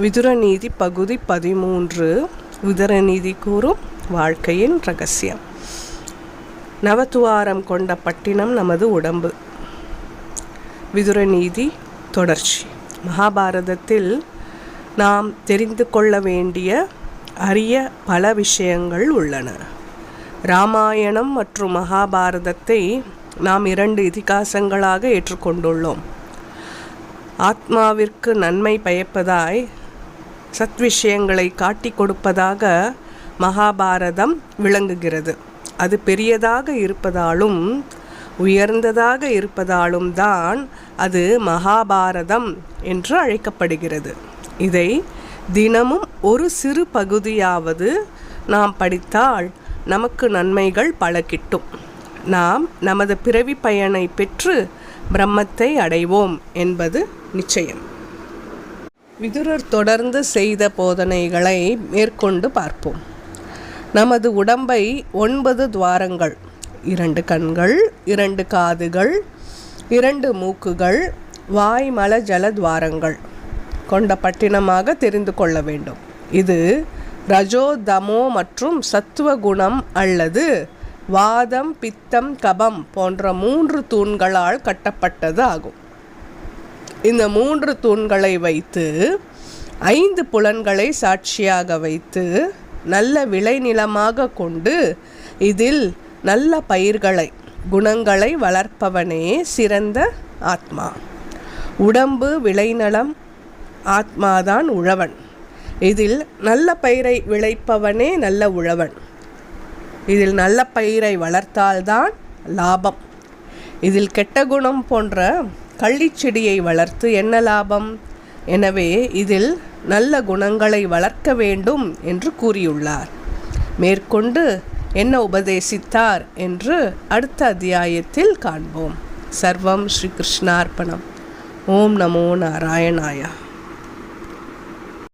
விதுரநீதி பகுதி பதிமூன்று. விதுரநீதி கூறும் வாழ்க்கையின் ரகசியம். நவத்துவாரம் கொண்ட பட்டினம் நமது உடம்பு. விதுரநீதி தொடர்ச்சி. மகாபாரதத்தில் நாம் தெரிந்து கொள்ள வேண்டிய அரிய பல விஷயங்கள் உள்ளன. ராமாயணம் மற்றும் மகாபாரதத்தை நாம் இரண்டு இதிகாசங்களாக ஏற்றுக்கொண்டுள்ளோம். ஆத்மாவிற்கு நன்மை பயப்பதாய் சத்விஷயங்களை காட்டி கொடுப்பதாக மகாபாரதம் விளங்குகிறது. அது பெரியதாக இருப்பதாலும் உயர்ந்ததாக இருப்பதாலும் தான் அது மகாபாரதம் என்று அழைக்கப்படுகிறது. இதை தினமும் ஒரு சிறு பகுதியாவது நாம் படித்தால் நமக்கு நன்மைகள் பல கிட்டும். நாம் நமது பிறவி பயனை பெற்று பிரம்மத்தை அடைவோம் என்பது நிச்சயம். விதுரர் தொடர்ந்து செய்த போதனைகளை மேற்கொண்டு பார்ப்போம். நமது உடம்பை ஒன்பது துவாரங்கள் இரண்டு கண்கள் இரண்டு காதுகள் இரண்டு மூக்குகள் வாய் மல ஜல துவாரங்கள் கொண்ட பட்டினமாக தெரிந்து கொள்ள வேண்டும். இது ரஜோ தமோ மற்றும் சத்துவ குணம் அல்லது வாதம் பித்தம் கபம் போன்ற மூன்று தூண்களால் கட்டப்பட்டது ஆகும். இந்த மூன்று தூண்களை வைத்து ஐந்து புலன்களை சாட்சியாக வைத்து நல்ல விளைநிலமாக கொண்டு இதில் நல்ல பயிர்களை குணங்களை வளர்ப்பவனே சிறந்த ஆத்மா. உடம்பு விளைநலம் ஆத்மாதான் உழவன். இதில் நல்ல பயிரை விளைப்பவனே நல்ல உழவன். இதில் நல்ல பயிரை வளர்த்தால்தான் லாபம். இதில் கெட்ட குணம் போன்ற கள்ளிச்செடியை வளர்த்து என்ன லாபம்? எனவே இதில் நல்ல குணங்களை வளர்க்க வேண்டும் என்று கூறியுள்ளார். மேற்கொண்டு என்ன உபதேசித்தார் என்று அடுத்த அத்தியாயத்தில் காண்போம். சர்வம் ஸ்ரீ கிருஷ்ணார்ப்பணம் ஓம் நமோ நாராயணாயா.